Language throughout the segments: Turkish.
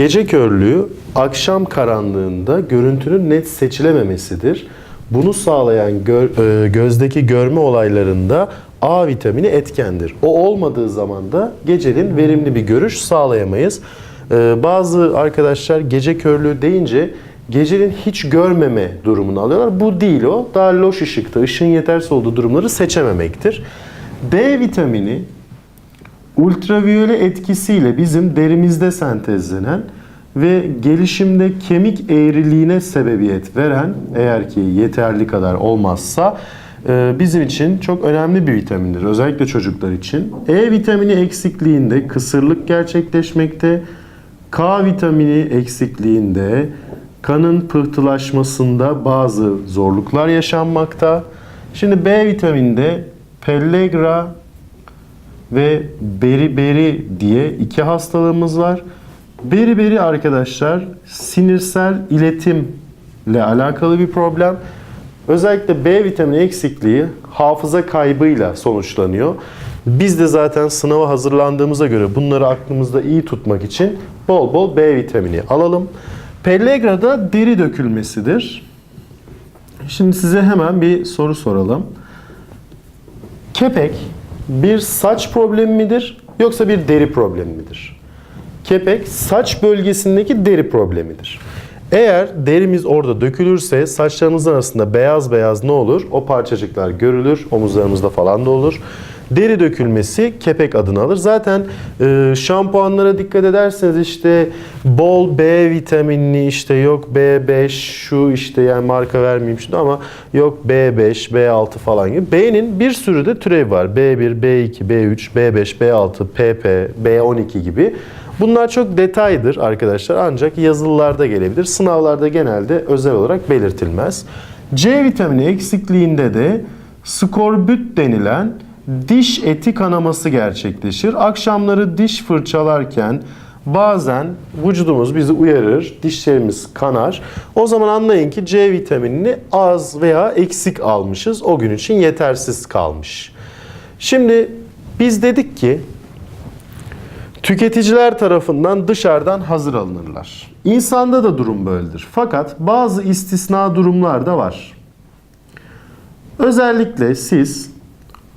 Gece körlüğü akşam karanlığında görüntünün net seçilememesidir. Bunu sağlayan gö- e, gözdeki görme olaylarında A vitamini etkendir. O olmadığı zaman da gecenin verimli bir görüş sağlayamayız. Ee, bazı arkadaşlar gece körlüğü deyince gecenin hiç görmeme durumunu alıyorlar. Bu değil o. Daha loş ışıkta, ışığın yetersiz olduğu durumları seçememektir. D vitamini ultraviyole etkisiyle bizim derimizde sentezlenen ve gelişimde kemik eğriliğine sebebiyet veren eğer ki yeterli kadar olmazsa e, bizim için çok önemli bir vitamindir. Özellikle çocuklar için. E vitamini eksikliğinde kısırlık gerçekleşmekte. K vitamini eksikliğinde kanın pıhtılaşmasında bazı zorluklar yaşanmakta. Şimdi B vitamininde Pellagra ve beriberi diye iki hastalığımız var. Beriberi arkadaşlar sinirsel iletimle alakalı bir problem. Özellikle B vitamini eksikliği hafıza kaybıyla sonuçlanıyor. Biz de zaten sınava hazırlandığımıza göre bunları aklımızda iyi tutmak için bol bol B vitamini alalım. Pellagra da deri dökülmesidir. Şimdi size hemen bir soru soralım. Kepek bir saç problemi midir yoksa bir deri problemi midir? Kepek saç bölgesindeki deri problemidir. Eğer derimiz orada dökülürse saçlarımız arasında beyaz beyaz ne olur? O parçacıklar görülür, omuzlarımızda falan da olur. Deri dökülmesi kepek adını alır. Zaten e, şampuanlara dikkat ederseniz işte bol B vitaminli işte yok B5 şu işte yani marka vermeyeyim şimdi ama yok B5, B6 falan gibi. B'nin bir sürü de türevi var. B1, B2, B3, B5, B6, PP, B12 gibi. Bunlar çok detaydır arkadaşlar ancak yazılılarda gelebilir. Sınavlarda genelde özel olarak belirtilmez. C vitamini eksikliğinde de skorbut denilen diş eti kanaması gerçekleşir. Akşamları diş fırçalarken bazen vücudumuz bizi uyarır, dişlerimiz kanar. O zaman anlayın ki C vitaminini az veya eksik almışız. O gün için yetersiz kalmış. Şimdi biz dedik ki tüketiciler tarafından dışarıdan hazır alınırlar. İnsanda da durum böyledir. Fakat bazı istisna durumlar da var. Özellikle siz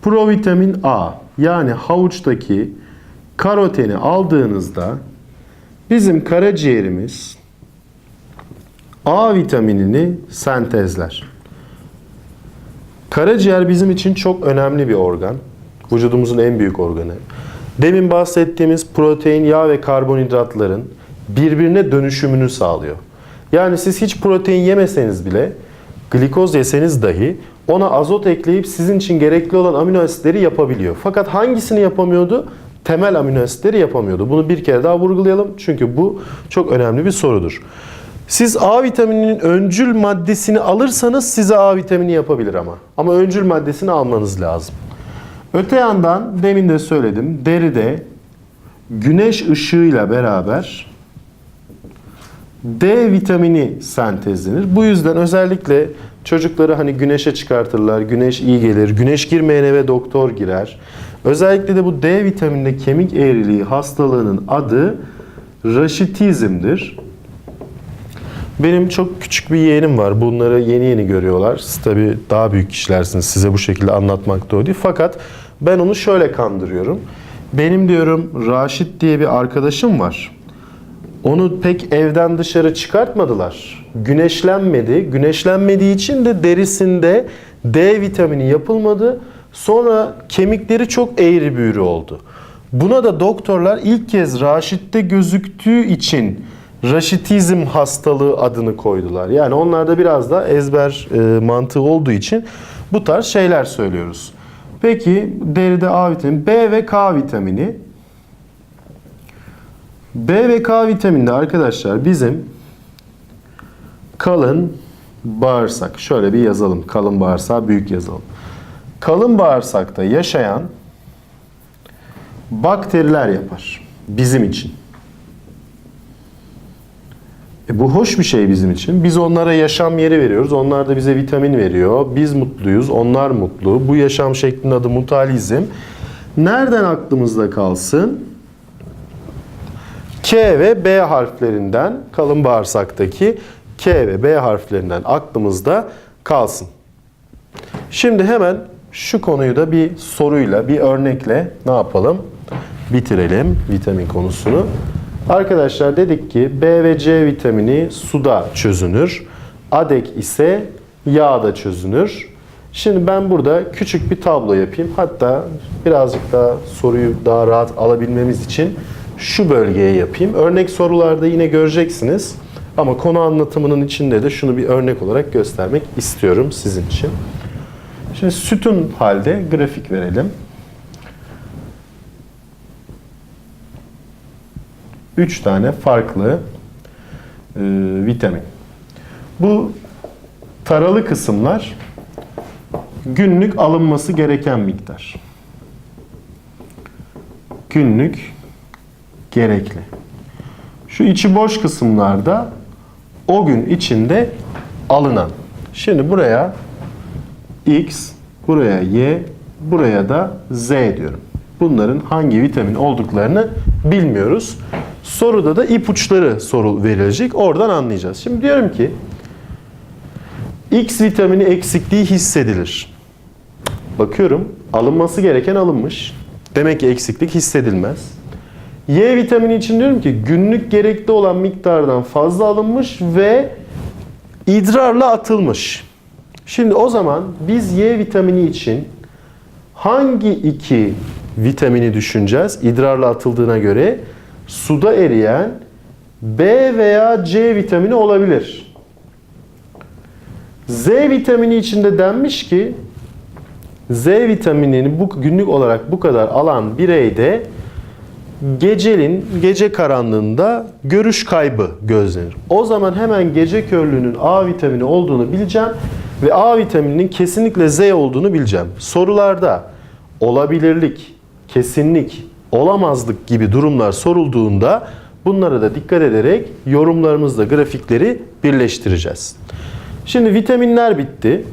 provitamin A yani havuçtaki karoteni aldığınızda bizim karaciğerimiz A vitaminini sentezler. Karaciğer bizim için çok önemli bir organ. Vücudumuzun en büyük organı. Demin bahsettiğimiz protein, yağ ve karbonhidratların birbirine dönüşümünü sağlıyor. Yani siz hiç protein yemeseniz bile, glikoz yeseniz dahi ona azot ekleyip sizin için gerekli olan amino asitleri yapabiliyor. Fakat hangisini yapamıyordu? Temel amino asitleri yapamıyordu. Bunu bir kere daha vurgulayalım çünkü bu çok önemli bir sorudur. Siz A vitamininin öncül maddesini alırsanız size A vitamini yapabilir ama. Ama öncül maddesini almanız lazım. Öte yandan demin de söyledim deride güneş ışığıyla beraber D vitamini sentezlenir. Bu yüzden özellikle çocukları hani güneşe çıkartırlar. Güneş iyi gelir. Güneş girmeyen eve doktor girer. Özellikle de bu D vitamininde kemik eğriliği hastalığının adı raşitizmdir. Benim çok küçük bir yeğenim var. Bunları yeni yeni görüyorlar. Siz tabii daha büyük kişilersiniz. Size bu şekilde anlatmak doğru değil. Fakat ben onu şöyle kandırıyorum. Benim diyorum Raşit diye bir arkadaşım var. Onu pek evden dışarı çıkartmadılar. Güneşlenmedi. Güneşlenmediği için de derisinde D vitamini yapılmadı. Sonra kemikleri çok eğri büğrü oldu. Buna da doktorlar ilk kez Raşit'te gözüktüğü için Raşitizm hastalığı adını koydular. Yani onlarda biraz da ezber e, mantığı olduğu için bu tarz şeyler söylüyoruz. Peki deride A vitamini, B ve K vitamini. B ve K vitamini de arkadaşlar bizim kalın bağırsak. Şöyle bir yazalım. Kalın bağırsağı büyük yazalım. Kalın bağırsakta yaşayan bakteriler yapar. Bizim için. E bu hoş bir şey bizim için. Biz onlara yaşam yeri veriyoruz. Onlar da bize vitamin veriyor. Biz mutluyuz. Onlar mutlu. Bu yaşam şeklinin adı mutalizm. Nereden aklımızda kalsın? K ve B harflerinden kalın bağırsaktaki K ve B harflerinden aklımızda kalsın. Şimdi hemen şu konuyu da bir soruyla, bir örnekle ne yapalım? Bitirelim vitamin konusunu. Arkadaşlar dedik ki B ve C vitamini suda çözünür. Adek ise yağda çözünür. Şimdi ben burada küçük bir tablo yapayım. Hatta birazcık daha soruyu daha rahat alabilmemiz için şu bölgeye yapayım. Örnek sorularda yine göreceksiniz. Ama konu anlatımının içinde de şunu bir örnek olarak göstermek istiyorum sizin için. Şimdi sütun halde grafik verelim. 3 tane farklı e, vitamin. Bu taralı kısımlar günlük alınması gereken miktar. Günlük gerekli. Şu içi boş kısımlarda o gün içinde alınan. Şimdi buraya X, buraya Y, buraya da Z diyorum. Bunların hangi vitamin olduklarını bilmiyoruz. Soruda da ipuçları soru verilecek. Oradan anlayacağız. Şimdi diyorum ki X vitamini eksikliği hissedilir. Bakıyorum alınması gereken alınmış. Demek ki eksiklik hissedilmez. Y vitamini için diyorum ki günlük gerekli olan miktardan fazla alınmış ve idrarla atılmış. Şimdi o zaman biz Y vitamini için hangi iki vitamini düşüneceğiz? İdrarla atıldığına göre suda eriyen B veya C vitamini olabilir. Z vitamini içinde denmiş ki Z vitaminini bu günlük olarak bu kadar alan bireyde gecelin gece karanlığında görüş kaybı gözlenir. O zaman hemen gece körlüğünün A vitamini olduğunu bileceğim ve A vitamininin kesinlikle Z olduğunu bileceğim. Sorularda olabilirlik, kesinlik, olamazlık gibi durumlar sorulduğunda bunlara da dikkat ederek yorumlarımızla grafikleri birleştireceğiz. Şimdi vitaminler bitti.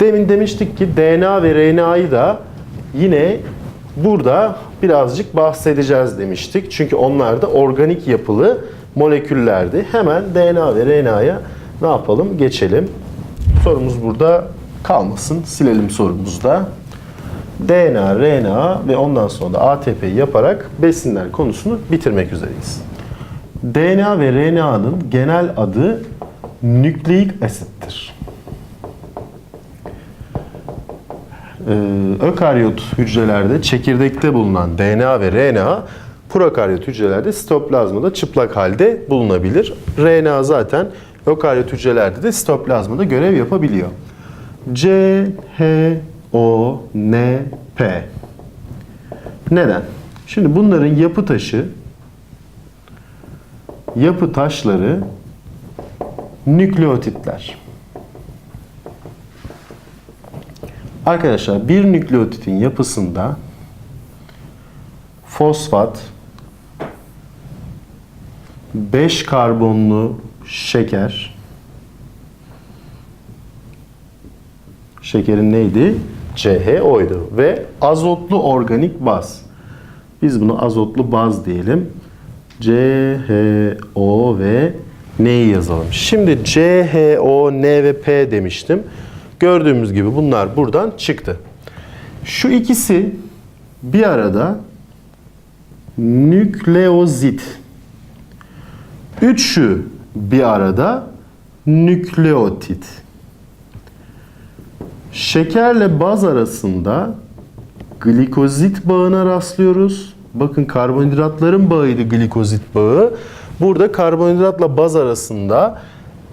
Demin demiştik ki DNA ve RNA'yı da yine burada birazcık bahsedeceğiz demiştik. Çünkü onlar da organik yapılı moleküllerdi. Hemen DNA ve RNA'ya ne yapalım? Geçelim. Sorumuz burada kalmasın. Silelim sorumuzda. DNA, RNA ve ondan sonra da ATP yaparak besinler konusunu bitirmek üzereyiz. DNA ve RNA'nın genel adı nükleik asittir. Ee, ökaryot hücrelerde çekirdekte bulunan DNA ve RNA prokaryot hücrelerde sitoplazmada çıplak halde bulunabilir. RNA zaten ökaryot hücrelerde de sitoplazmada görev yapabiliyor. C, H, O, N, P. Neden? Şimdi bunların yapı taşı yapı taşları nükleotitler. Arkadaşlar bir nükleotitin yapısında fosfat 5 karbonlu şeker şekerin neydi? CHO'ydu ve azotlu organik baz. Biz bunu azotlu baz diyelim. CHO ve N'yi yazalım. Şimdi CHO, N ve P demiştim. Gördüğümüz gibi bunlar buradan çıktı. Şu ikisi bir arada nükleozit. Üçü bir arada nükleotit. Şekerle baz arasında glikozit bağına rastlıyoruz. Bakın karbonhidratların bağıydı glikozit bağı. Burada karbonhidratla baz arasında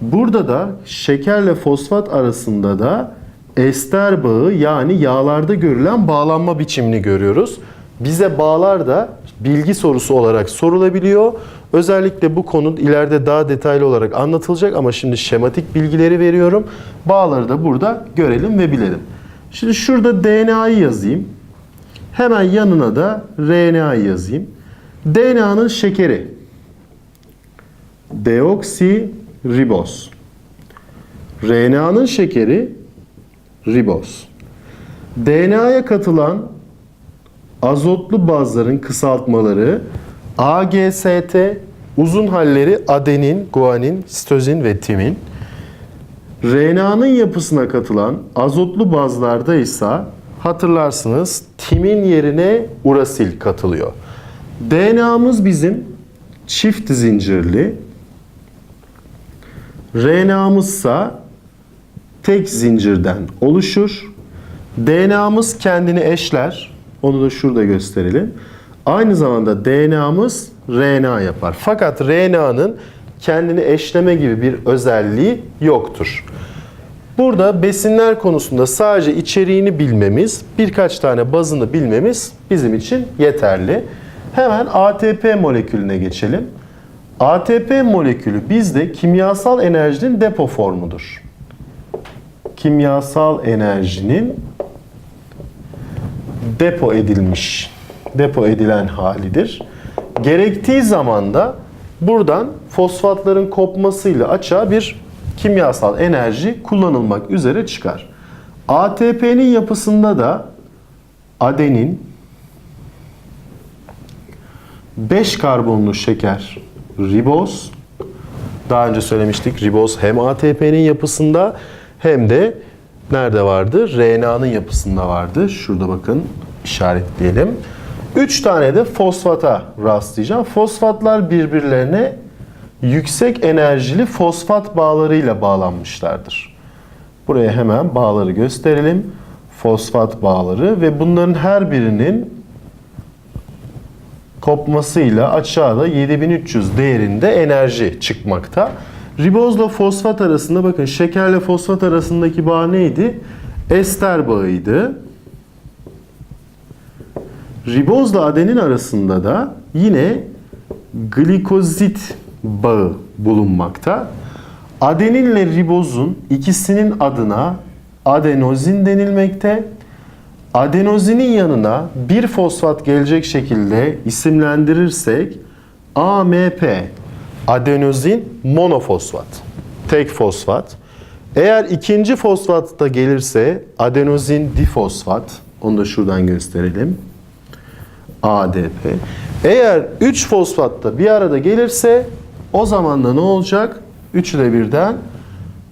Burada da şekerle fosfat arasında da ester bağı yani yağlarda görülen bağlanma biçimini görüyoruz. Bize bağlar da bilgi sorusu olarak sorulabiliyor. Özellikle bu konu ileride daha detaylı olarak anlatılacak ama şimdi şematik bilgileri veriyorum. Bağları da burada görelim ve bilelim. Şimdi şurada DNA'yı yazayım. Hemen yanına da RNA'yı yazayım. DNA'nın şekeri deoksi riboz. RNA'nın şekeri riboz. DNA'ya katılan azotlu bazların kısaltmaları AGST uzun halleri adenin, guanin, sitozin ve timin. RNA'nın yapısına katılan azotlu bazlarda ise hatırlarsınız timin yerine urasil katılıyor. DNA'mız bizim çift zincirli. RNA'mızsa tek zincirden oluşur. DNA'mız kendini eşler. Onu da şurada gösterelim. Aynı zamanda DNA'mız RNA yapar. Fakat RNA'nın kendini eşleme gibi bir özelliği yoktur. Burada besinler konusunda sadece içeriğini bilmemiz, birkaç tane bazını bilmemiz bizim için yeterli. Hemen ATP molekülüne geçelim. ATP molekülü bizde kimyasal enerjinin depo formudur. Kimyasal enerjinin depo edilmiş, depo edilen halidir. Gerektiği zaman da buradan fosfatların kopmasıyla açığa bir kimyasal enerji kullanılmak üzere çıkar. ATP'nin yapısında da adenin 5 karbonlu şeker riboz daha önce söylemiştik riboz hem ATP'nin yapısında hem de nerede vardı? RNA'nın yapısında vardı. Şurada bakın işaretleyelim. 3 tane de fosfata rastlayacağım. Fosfatlar birbirlerine yüksek enerjili fosfat bağlarıyla bağlanmışlardır. Buraya hemen bağları gösterelim. Fosfat bağları ve bunların her birinin kopmasıyla aşağıda 7300 değerinde enerji çıkmakta. Ribozla fosfat arasında bakın şekerle fosfat arasındaki bağ neydi? Ester bağıydı. Ribozla adenin arasında da yine glikozit bağı bulunmakta. Adeninle ribozun ikisinin adına adenozin denilmekte. Adenozinin yanına bir fosfat gelecek şekilde isimlendirirsek AMP adenozin monofosfat tek fosfat. Eğer ikinci fosfat da gelirse adenozin difosfat onu da şuradan gösterelim. ADP. Eğer 3 fosfat da bir arada gelirse o zaman da ne olacak? Üçü de birden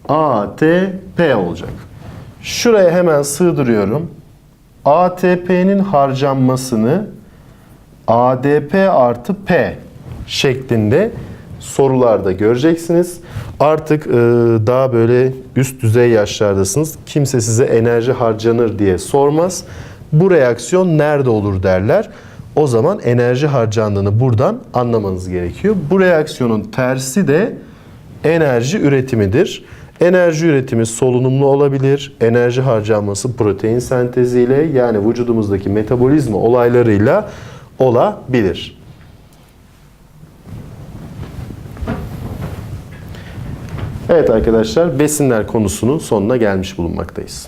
ATP olacak. Şuraya hemen sığdırıyorum. ATP'nin harcanmasını ADP artı P şeklinde sorularda göreceksiniz. Artık e, daha böyle üst düzey yaşlardasınız. Kimse size enerji harcanır diye sormaz. Bu reaksiyon nerede olur derler. O zaman enerji harcandığını buradan anlamanız gerekiyor. Bu reaksiyonun tersi de enerji üretimidir. Enerji üretimi solunumlu olabilir. Enerji harcanması protein senteziyle yani vücudumuzdaki metabolizma olaylarıyla olabilir. Evet arkadaşlar besinler konusunun sonuna gelmiş bulunmaktayız.